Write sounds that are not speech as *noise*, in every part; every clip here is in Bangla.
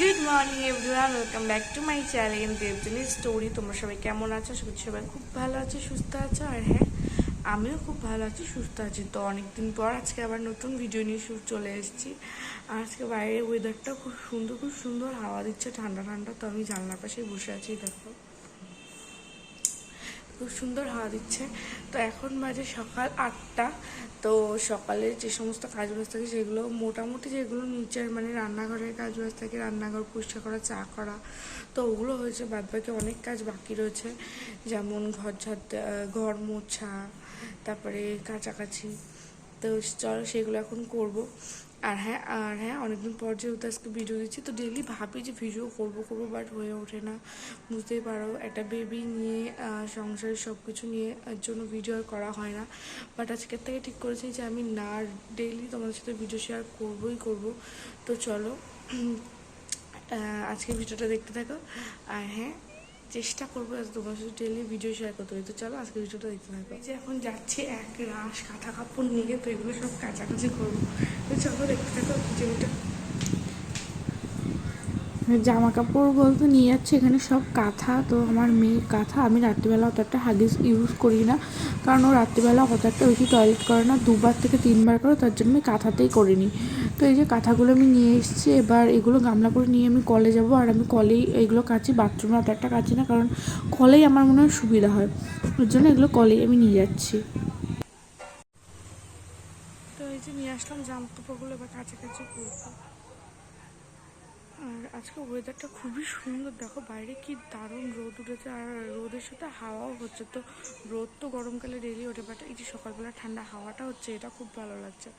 Good morning everyone welcome back to my channel Debjani story তোমরা সবাই কেমন আছো? সবাই সবাই খুব ভালো আছো, সুস্থ আছো, আর হ্যাঁ আমিও খুব ভালো আছি, সুস্থ আছি। তো অনেকদিন পর আজকে আবার নতুন ভিডিও নিয়ে শুরু চলে এসেছি। আর আজকে বাইরের ওয়েদারটা খুব সুন্দর খুব সুন্দর। হাওয়া দিচ্ছে, ঠান্ডা ঠান্ডা। তো আমি জানলার পাশেই বসে আছি, দেখো। খুব সুন্দর হাওয়া দিচ্ছে। তো এখন বাজে সকাল আটটা। তো সকালে যে সমস্ত কাজ বাজ থাকে সেগুলো, মোটামুটি যেগুলো নিচের মানে রান্নাঘরের কাজ বাজ থাকে, রান্নাঘর পরিষ্কার করা, চা করা, তো ওগুলো হয়েছে বাদ বাকি অনেক কাজ বাকি রয়েছে। যেমন ঘর ঝাড় ঘর মোছা, তারপরে কাছাকাছি তো চলো সেগুলো এখন করব। আর হ্যাঁ আর হ্যাঁ অনেকদিন পর যেহেতু আজকে ভিডিও দিচ্ছি, তো ডেলি ভাবি যে ভিডিও করব করব বাট হয়ে ওঠে না। বুঝতেই পারো, একটা বেবি নিয়ে সংসারের সব কিছু নিয়ে জন্য ভিডিও আর করা হয় না। বাট আজকের থেকে ঠিক করেছি যে আমি না ডেইলি তোমাদের সাথে ভিডিও শেয়ার করবোই করব। তো চলো আজকে ভিডিওটা দেখতে থাকো। আর হ্যাঁ চেষ্টা করব যাতে তোমার সাথে ডেলি ভিডিও শেয়ার করতে পারি তো চলো আজকে ভিডিওটা দেখতে থাকো। যে এখন যাচ্ছি এক রাশ কাঁথা কাপড় নিয়ে, তো এগুলো সব কাছাকাছি করব। জামা কাপড় বলতে নিয়ে যাচ্ছে, এখানে সব কাঁথা, তো আমার মেয়ে কাঁথা। আমি রাত্রিবেলা অত একটা হাগিস ইউজ করি না, কারণ ও রাত্রিবেলা অত একটা বেশি টয়লেট করে না, দুবার থেকে তিনবার করে তার জন্য আমি কাঁথাতেই করিনি। তো এই যে কাঁথাগুলো আমি নিয়ে এসেছি, এবার এগুলো গামলা করে নিয়ে আমি কলে যাব, আর আমি কলেই এগুলো কাচি বাথরুমে অত একটা কাচি না, কারণ কলেই আমার মনে হয় সুবিধা হয়। ওর জন্য এগুলো কলেই আমি নিয়ে যাচ্ছি। যে নিয়ে আসলাম জামা কাপড়গুলো এবার কাছাকাছি করব। আর আজকে ওয়েদারটা খুবই সুন্দর। দেখো বাইরে কি দারুণ রোদ উঠেছে আর রোদের সাথে হাওয়াও হচ্ছে। তো রোদ তো গরমকালে ডেলি ওঠে বাট এই যে সকালবেলা ঠান্ডা হাওয়াটা হচ্ছে, এটা খুব ভালো লাগছে।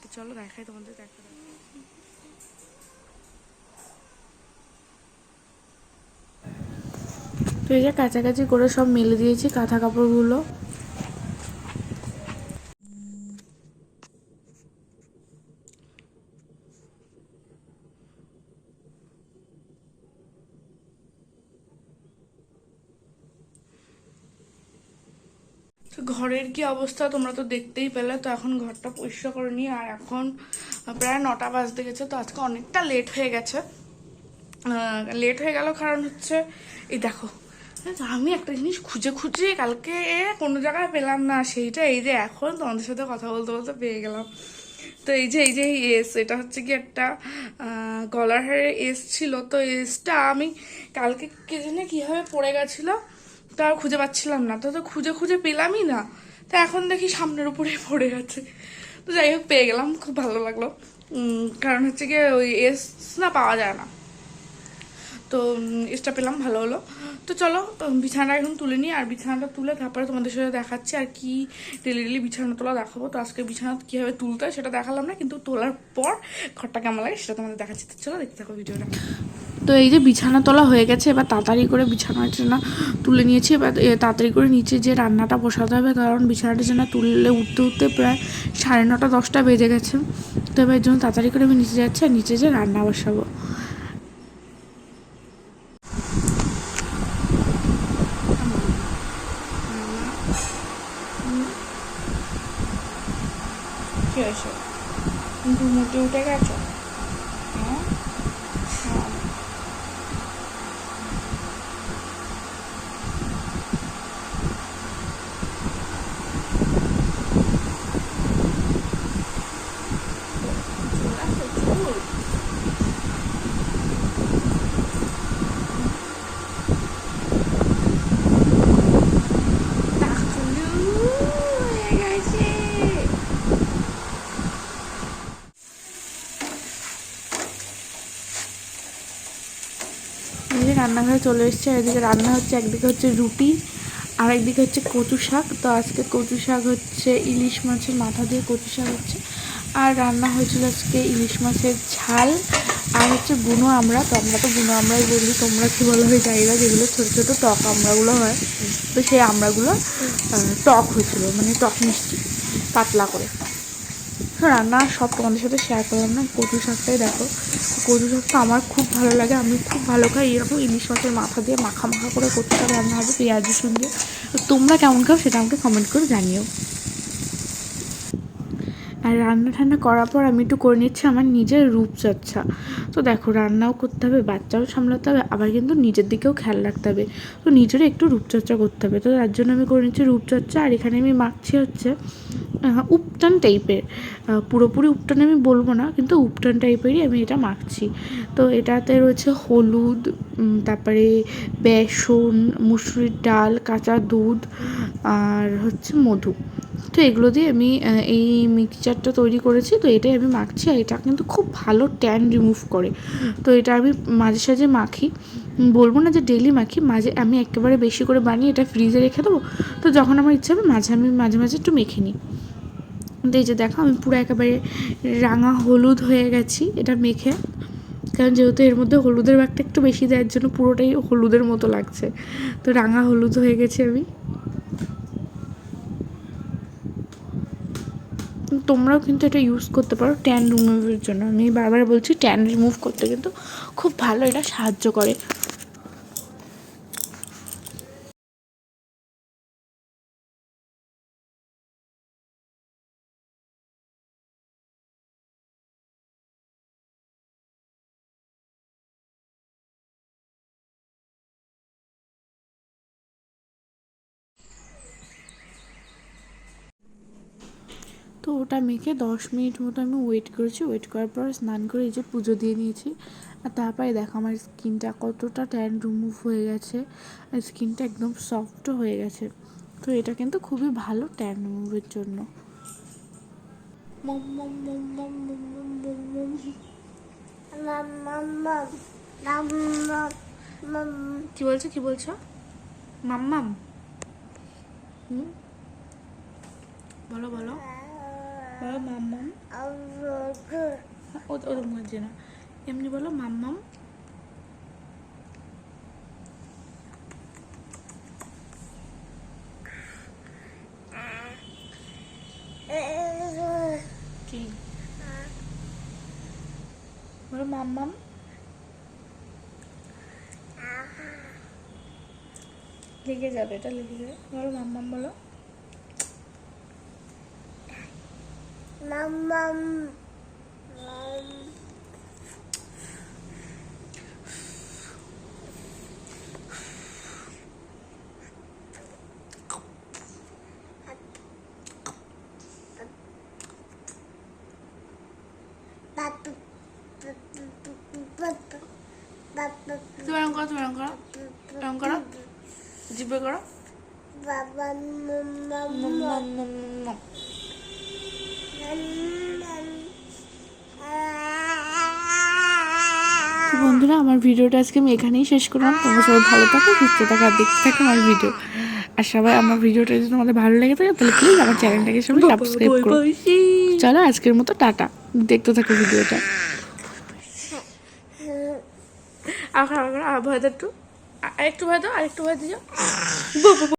তো চলো দেখাই তোমাদের, দেখা তো এই যে কাছাকাছি করে সব মেলে দিয়েছি কাঁথা কাপড়গুলো। তো ঘরের কি অবস্থা তোমরা তো দেখতেই পেলে, তো এখন ঘরটা পরিষ্কার করে নিই। আর এখন প্রায় নটা বাজতে গেছে, তো আজকে অনেকটা লেট হয়ে গেছে। লেট হয়ে গেল কারণ হচ্ছে, এই দেখো আমি একটা জিনিস খুঁজে খুঁজে কালকে কোনো জায়গায় পেলাম না, সেইটা এই যে এখন তোমাদের সাথে কথা বলতে বলতে পেয়ে গেলাম। তো এই যে এই যে এস, এটা হচ্ছে কি একটা গলার হারের এস ছিল, তো এসটা আমি কালকে কে জানে কীভাবে পড়ে গেছিল তো খুঁজে পাচ্ছিলাম না। তো তো খুঁজে খুঁজে পেলামই না। তা এখন দেখি সামনের উপরে পড়ে গেছে তো যাই হোক, পেয়ে গেলাম, খুব ভালো লাগল। কারণ হচ্ছে গিয়ে ওই এস না পাওয়া যায় না। তো এসটা পেলাম, ভালো হলো। তো চলো বিছানাটা এখন তুলে নিই। আর বিছানাটা তুলে তারপরে তোমাদের সাথে দেখাচ্ছি আর কি ডেলি ডেলি বিছানা তোলা দেখাবো। তো আজকে বিছানা কীভাবে তুলতে হয় সেটা দেখালাম না, কিন্তু তোলার পর ঘরটা কেমন লাগে সেটা তোমাদের দেখাচ্ছি। তো চলো, দেখতে থাকো ভিডিওটা। তো এই যে বিছানা তোলা হয়ে গেছে, এবার তাড়াতাড়ি করে বিছানা টিছানা তুলে নিয়েছি। এবার তাড়াতাড়ি করে নিচে যে রান্নাটা বসাতে হবে, কারণ বিছানা টিছানা তুললে উঠতে উঠতে প্রায় সাড়ে নটা, দশটা বেজে গেছে। তো এবার এর জন্য তাড়াতাড়ি করে আমি নিচে যাচ্ছি, আর নিচে যে রান্না বসাবো। কি হয়েছে? উঠে গেছো হ্যাঁ হ্যাঁ। চুল আছে, চুল? টাকলু হয়ে গেছে এই যে রান্নাঘরে চলে এসেছে। আর এদিকে রান্না হচ্ছে একদিকে হচ্ছে রুটি আর একদিকে হচ্ছে কচু শাক। তো আজকে কচু শাক হচ্ছে ইলিশ মাছের মাথা দিয়ে কচু শাক হচ্ছে। আর রান্না হয়েছিল আজকে ইলিশ মাছের ঝাল আর হচ্ছে বুনো আমরা। তো আমরা তো বুনো আমরাই বলি তোমরা কী বলো? হয় জানি না যেগুলো ছোটো ছোটো টক আমড়াগুলো হয় তো সেই আমড়াগুলো আহ, টক হয়েছিল মানে টক মিষ্টি পাতলা করে। রান্না সব তোমাদের সাথে শেয়ার করলাম না, কচু শাকটাই দেখো। কচু শাকটা আমার খুব ভালো লাগে, আমি খুব ভালো খাই, এরকম ইলিশ মাছের মাথা দিয়ে মাখা মাখা করে কচু শাক রান্না হবে, পেঁয়াজ রসুন দিয়ে। তো তোমরা কেমন খাও সেটা আমাকে কমেন্ট করে জানিও। আর রান্না ঠান্না করার পর আমি একটু করে নিচ্ছি আমার নিজের রূপচর্চা। তো দেখো, রান্নাও করতে হবে, বাচ্চাও সামলাতে হবে, আবার কিন্তু নিজের দিকেও খেয়াল রাখতে হবে। তো নিজেরও একটু রূপচর্চা করতে হবে। তো তার জন্য আমি করে নিচ্ছি রূপচর্চা, আর এখানে আমি মাখছি হচ্ছে উপটান টাইপের পুরোপুরি উপটান আমি বলব না, কিন্তু উপটান টাইপেরই আমি এটা মাখছি। তো এটাতে রয়েছে হলুদ তারপরে বেসন, মুসুরির ডাল, কাঁচা দুধ, আর হচ্ছে মধু। তো এগুলো দিয়ে আমি এই মিক্সচারটা তৈরি করেছি, তো এটাই আমি মাখছি, আর এটা কিন্তু খুব ভালো ট্যান রিমুভ করে। তো এটা আমি মাঝে সাঝে মাখি। বলব না যে ডেলি মাখি, মাঝে আমি একেবারে বেশি করে বানিয়ে এটা ফ্রিজে রেখে দেবো। তো যখন আমার ইচ্ছা হবে, মাঝে আমি, মাঝে মাঝে একটু মেখে নিই। এই যে দেখো, আমি পুরো একেবারে রাঙা হলুদ হয়ে গেছি এটা মেখে। কারণ যেহেতু এর মধ্যে হলুদের ব্যাগটা একটু বেশি দেওয়ার জন্য পুরোটাই হলুদের মতো লাগছে। তো রাঙা হলুদ হয়ে গেছে আমি। তোমরাও কিন্তু এটা ইউজ করতে পারো ট্যান রিমুভের জন্য। আমি বারবার বলছি ট্যান রিমুভ করতে কিন্তু খুব ভালো, এটা সাহায্য করে। ওটা মেখে দশ মিনিট মতো আমি ওয়েট করেছি ওয়েট করার পর স্নান করে এই যে পুজো দিয়ে নিয়েছি আর তারপরে দেখো আমার স্কিনটা কতটা ট্যান রিমুভ হয়ে গেছে আর স্কিনটা একদম সফটও হয়ে গেছে তো এটা কিন্তু খুবই ভালো ট্যান রিমুভের জন্য কি বলছো কি বলছো মাম্মাম হুম বলো বলো বলো মাম্মাম ও ওদের মধ্যে না এমনি বলো মাম্মাম কি বলো মাম্মাম লেগে যাবে এটা লেগে যাবে বলো মাম্মাম বলো 맘맘. 또 연거라 또 연거라 연거라? 집에 가라? 맘맘맘맘맘. বন্ধুরা আমার ভিডিওটা আজকে আমি এখানেই শেষ করলাম। তোমরা সবাই ভালো থাকো সুস্থ থাকো আর দেখতে থাকো আমার ভিডিও। আর সবাই আমার ভিডিওটা যদি তোমাদের ভালো লেগে থাকে তাহলে প্লিজ আমার চ্যানেলটাকে সবাই সাবস্ক্রাইব করো। চলো আজকের মতো টাটা। দেখতে থাকো ভিডিওটা। আর ভয় দাও একটু। একটু ভয় দাও আর একটু ভয় দিয়ে যাও *laughs*